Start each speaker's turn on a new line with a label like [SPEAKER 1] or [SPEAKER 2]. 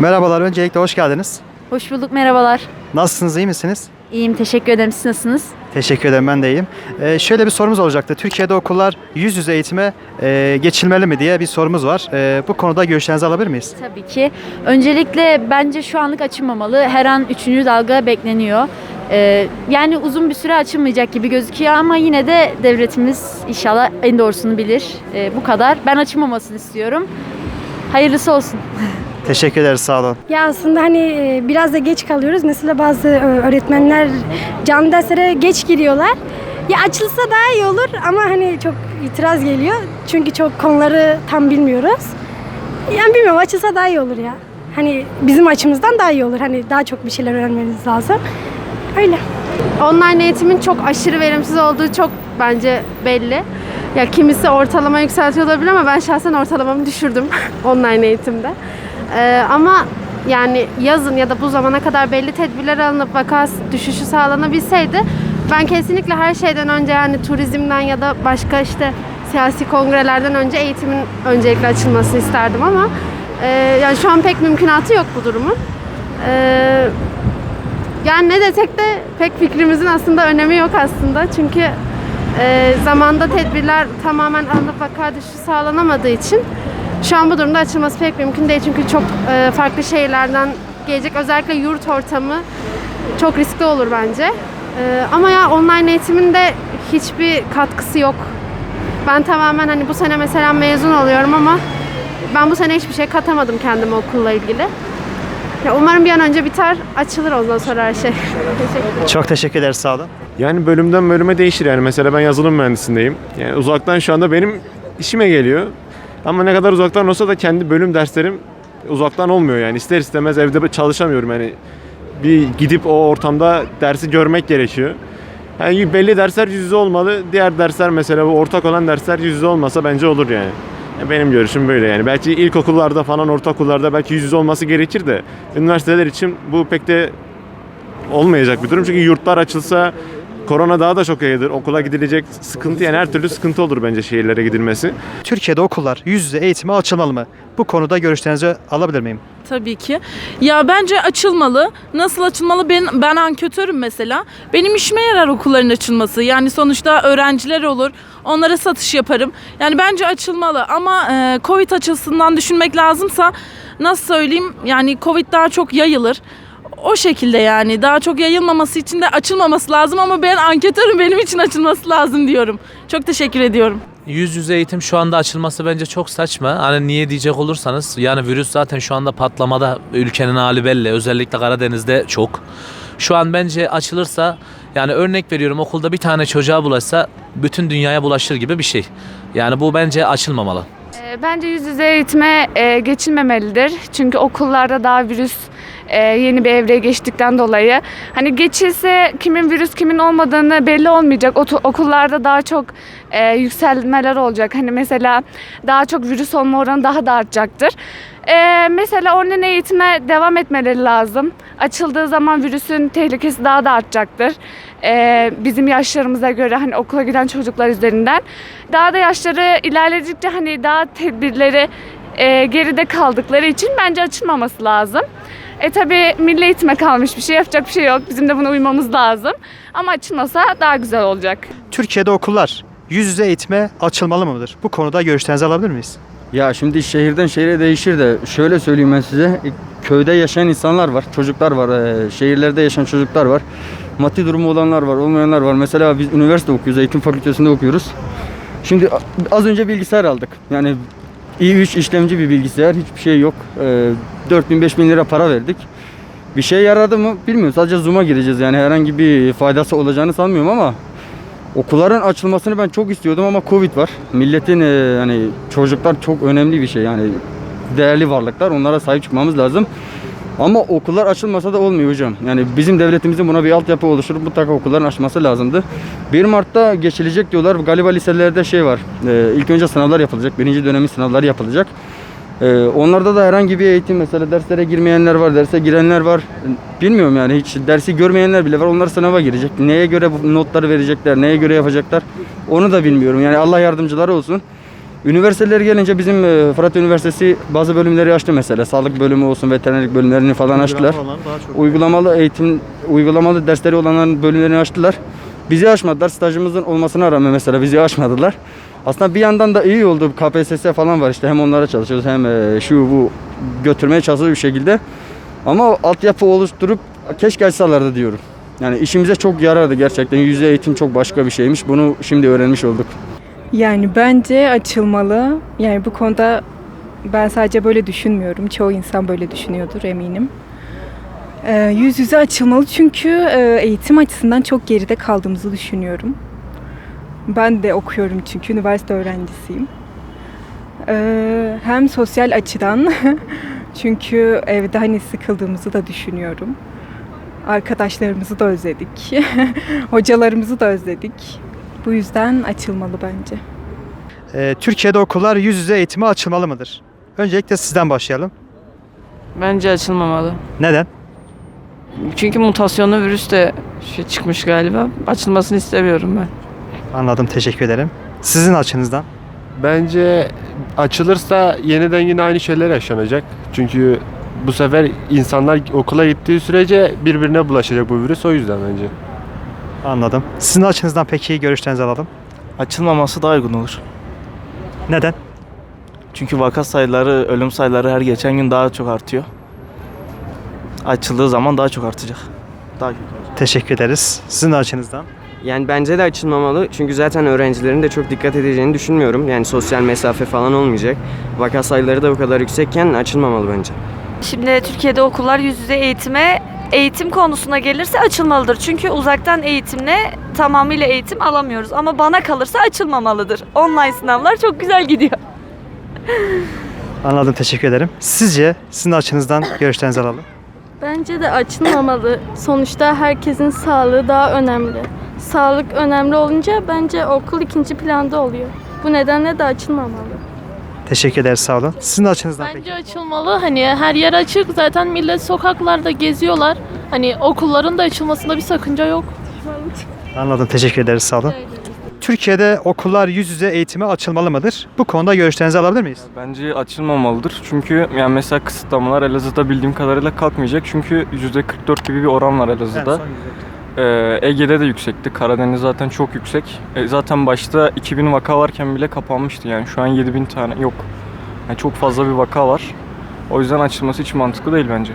[SPEAKER 1] Merhabalar, öncelikle hoş geldiniz.
[SPEAKER 2] Hoş bulduk, merhabalar.
[SPEAKER 1] Nasılsınız, iyi misiniz?
[SPEAKER 2] İyiyim, teşekkür ederim. Siz nasılsınız?
[SPEAKER 1] Teşekkür ederim, ben de iyiyim. Ee, şöyle bir sorumuz olacaktı. Türkiye'de okullar yüz yüze eğitime e, geçilmeli mi diye bir sorumuz var. E, bu konuda görüşlerinizi alabilir miyiz?
[SPEAKER 2] Tabii ki. Öncelikle bence şu anlık açılmamalı. Her an üçüncü dalga bekleniyor. Ee, yani uzun bir süre açılmayacak gibi gözüküyor ama yine de devletimiz inşallah en doğrusunu bilir. Ee, bu kadar. Ben açılmamasını istiyorum. Hayırlısı olsun.
[SPEAKER 1] Teşekkür ederiz, sağ olun.
[SPEAKER 3] Ya aslında hani e, biraz da geç kalıyoruz. Mesela bazı e, öğretmenler canlı derslere geç giriyorlar. Ya açılsa daha iyi olur ama hani çok itiraz geliyor. Çünkü çok konuları tam bilmiyoruz. Yani bilmiyorum açılsa daha iyi olur ya. Hani bizim açımızdan daha iyi olur. Hani daha çok bir şeyler öğrenmeniz lazım. Öyle.
[SPEAKER 4] Online eğitimin çok aşırı verimsiz olduğu çok bence belli. Ya kimisi ortalama yükseltiyor olabilir ama ben şahsen ortalamamı düşürdüm online eğitimde. Ee, ama yani yazın ya da bu zamana kadar belli tedbirler alınıp vaka düşüşü sağlanabilseydi ben kesinlikle her şeyden önce yani turizmden ya da başka işte siyasi kongrelerden önce eğitimin öncelikle açılmasını isterdim ama e, yani şu an pek mümkünatı yok bu durumun. Ee, yani ne desek de pek fikrimizin aslında önemi yok aslında. Çünkü e, zamanda tedbirler tamamen alınıp vaka düşüşü sağlanamadığı için şu an bu durumda açılması pek mümkün değil. Çünkü çok e, farklı şehirlerden gelecek özellikle yurt ortamı çok riskli olur bence. E, ama ya online eğitimin de hiçbir katkısı yok. Ben tamamen hani bu sene mesela mezun oluyorum ama ben bu sene hiçbir şey katamadım kendime okulla ilgili. Ya umarım bir an önce biter, açılır ondan sonra her şey. Teşekkür ederim.
[SPEAKER 1] Çok teşekkür ederiz, sağ olun.
[SPEAKER 5] Yani bölümden bölüme değişir yani. Mesela ben yazılım mühendisindeyim. Yani uzaktan şu anda benim işime geliyor. Ama ne kadar uzaktan olsa da kendi bölüm derslerim uzaktan olmuyor yani. İster istemez evde çalışamıyorum yani. Bir gidip o ortamda dersi görmek gerekiyor. Yani belli dersler yüz yüze olmalı. Diğer dersler mesela bu ortak olan dersler yüz yüze olmasa bence olur yani. Benim görüşüm böyle yani. Belki ilkokullarda falan ortaokullarda belki yüz yüze olması gerekir de üniversiteler için bu pek de olmayacak bir durum. Çünkü yurtlar açılsa korona daha da çok yayılır. Okula gidilecek sıkıntı yani her türlü sıkıntı olur bence şehirlere gidilmesi.
[SPEAKER 1] Türkiye'de okullar yüz yüze eğitime açılmalı mı? Bu konuda görüşlerinizi alabilir miyim?
[SPEAKER 6] Tabii ki. Ya bence açılmalı. Nasıl açılmalı? Ben ben anketörüm mesela. Benim işime yarar okulların açılması. Yani sonuçta öğrenciler olur. Onlara satış yaparım. Yani bence açılmalı ama e, Covid açısından düşünmek lazımsa nasıl söyleyeyim? Yani Covid daha çok yayılır. O şekilde yani daha çok yayılmaması için de açılmaması lazım ama ben anketörüm benim için açılması lazım diyorum. Çok teşekkür ediyorum.
[SPEAKER 7] Yüz yüze eğitim şu anda açılması bence çok saçma. Hani niye diyecek olursanız yani virüs zaten şu anda patlamada ülkenin hali belli. Özellikle Karadeniz'de çok. Şu an bence açılırsa yani örnek veriyorum okulda bir tane çocuğa bulaşsa bütün dünyaya bulaşır gibi bir şey. Yani bu bence açılmamalı.
[SPEAKER 8] E, Bence yüz yüze eğitime e, geçilmemelidir. Çünkü okullarda daha virüs e, yeni bir evreye geçtikten dolayı. Hani geçilse kimin virüs kimin olmadığını belli olmayacak. Otu- okullarda daha çok e, yükselmeler olacak. Hani mesela daha çok virüs olma oranı daha da artacaktır. E, mesela online eğitime devam etmeleri lazım. Açıldığı zaman virüsün tehlikesi daha da artacaktır. E, bizim yaşlarımıza göre hani okula giden çocuklar üzerinden. Daha da yaşları ilerledikçe hani daha tedbirleri e, geride kaldıkları için bence açılmaması lazım. E tabi milli eğitime kalmış bir şey yapacak bir şey yok. Bizim de buna uymamız lazım. Ama açılmasa daha güzel olacak.
[SPEAKER 1] Türkiye'de okullar yüz yüze eğitime açılmalı mıdır? Bu konuda görüşlerinizi alabilir miyiz?
[SPEAKER 9] Ya şimdi şehirden şehire değişir de şöyle söyleyeyim ben size. Köyde yaşayan insanlar var, çocuklar var, e, şehirlerde yaşayan çocuklar var. Maddi durumu olanlar var, olmayanlar var. Mesela biz üniversite okuyoruz, eğitim fakültesinde okuyoruz. Şimdi az önce bilgisayar aldık. Yani i3 işlemci bir bilgisayar, hiçbir şey yok. E, 4000 5000 lira para verdik. Bir şey yaradı mı bilmiyorum. Sadece Zoom'a gireceğiz yani herhangi bir faydası olacağını sanmıyorum ama Okulların açılmasını ben çok istiyordum ama Covid var. Milletin e, hani çocuklar çok önemli bir şey yani değerli varlıklar. Onlara sahip çıkmamız lazım. Ama okullar açılmasa da olmuyor hocam. Yani bizim devletimizin buna bir altyapı oluşturup mutlaka okulların açması lazımdı. 1 Mart'ta geçilecek diyorlar. Galiba liselerde şey var. E, ilk önce sınavlar yapılacak. Birinci dönemin sınavları yapılacak. Ee, onlarda da herhangi bir eğitim mesela derslere girmeyenler var, derse girenler var. Bilmiyorum yani hiç dersi görmeyenler bile var. Onlar sınava girecek. Neye göre notları verecekler, neye göre yapacaklar onu da bilmiyorum. Yani Allah yardımcıları olsun. Üniversiteler gelince bizim e, Fırat Üniversitesi bazı bölümleri açtı mesela. Sağlık bölümü olsun, veterinerlik bölümlerini falan açtılar. Uygulamalı eğitim, uygulamalı dersleri olanların bölümlerini açtılar. Bizi açmadılar. Stajımızın olmasına rağmen mesela bizi açmadılar. Aslında bir yandan da iyi oldu. KPSS falan var işte. Hem onlara çalışıyoruz hem e, şu bu götürmeye çalışıyoruz bir şekilde. Ama altyapı oluşturup keşke açsalardı diyorum. Yani işimize çok yarardı gerçekten. Yüz yüze eğitim çok başka bir şeymiş. Bunu şimdi öğrenmiş olduk.
[SPEAKER 10] Yani bence açılmalı. Yani bu konuda ben sadece böyle düşünmüyorum. Çoğu insan böyle düşünüyordur eminim. Ee, yüz yüze açılmalı çünkü e, eğitim açısından çok geride kaldığımızı düşünüyorum. Ben de okuyorum çünkü üniversite öğrencisiyim. Ee, hem sosyal açıdan çünkü evde hani sıkıldığımızı da düşünüyorum. Arkadaşlarımızı da özledik. Hocalarımızı da özledik. Bu yüzden açılmalı bence.
[SPEAKER 1] Ee, Türkiye'de okullar yüz yüze eğitime açılmalı mıdır? Öncelikle sizden başlayalım.
[SPEAKER 11] Bence açılmamalı.
[SPEAKER 1] Neden?
[SPEAKER 11] Çünkü mutasyonlu virüs de şey çıkmış galiba. Açılmasını istemiyorum ben.
[SPEAKER 1] Anladım, teşekkür ederim. Sizin açınızdan.
[SPEAKER 12] Bence açılırsa yeniden yine aynı şeyler yaşanacak. Çünkü bu sefer insanlar okula gittiği sürece birbirine bulaşacak bu virüs o yüzden bence.
[SPEAKER 1] Anladım. Sizin açınızdan peki görüşlerinizi alalım.
[SPEAKER 13] Açılmaması daha uygun olur.
[SPEAKER 1] Neden?
[SPEAKER 13] Çünkü vaka sayıları, ölüm sayıları her geçen gün daha çok artıyor. Açıldığı zaman daha çok artacak. Daha kötü olacak.
[SPEAKER 1] Teşekkür ederiz. Sizin açınızdan.
[SPEAKER 14] Yani bence de açılmamalı. Çünkü zaten öğrencilerin de çok dikkat edeceğini düşünmüyorum. Yani sosyal mesafe falan olmayacak. Vaka sayıları da bu kadar yüksekken açılmamalı bence.
[SPEAKER 15] Şimdi Türkiye'de okullar yüz yüze eğitime eğitim konusuna gelirse açılmalıdır. Çünkü uzaktan eğitimle tamamıyla eğitim alamıyoruz. Ama bana kalırsa açılmamalıdır. Online sınavlar çok güzel gidiyor.
[SPEAKER 1] Anladım, teşekkür ederim. Sizce sizin açınızdan görüşlerinizi alalım.
[SPEAKER 3] Bence de açılmamalı. Sonuçta herkesin sağlığı daha önemli. Sağlık önemli olunca bence okul ikinci planda oluyor. Bu nedenle de açılmamalı.
[SPEAKER 1] Teşekkür ederiz, sağ olun. Sizin açınızdan peki.
[SPEAKER 6] Bence açılmalı. Hani her yer açık. Zaten millet sokaklarda geziyorlar. Hani okulların da açılmasında bir sakınca yok.
[SPEAKER 1] Anladım, teşekkür ederiz, sağ olun. Türkiye'de okullar yüz yüze eğitime açılmalı mıdır? Bu konuda görüşlerinizi alabilir miyiz?
[SPEAKER 13] Bence açılmamalıdır. Çünkü yani mesela kısıtlamalar Elazığ'da bildiğim kadarıyla kalkmayacak. Çünkü %44 gibi bir oran var Elazığ'da. Ee, Ege'de de yüksekti. Karadeniz zaten çok yüksek. E, zaten başta 2000 vaka varken bile kapanmıştı yani. Şu an 7000 tane yok. Yani çok fazla bir vaka var. O yüzden açılması hiç mantıklı değil bence.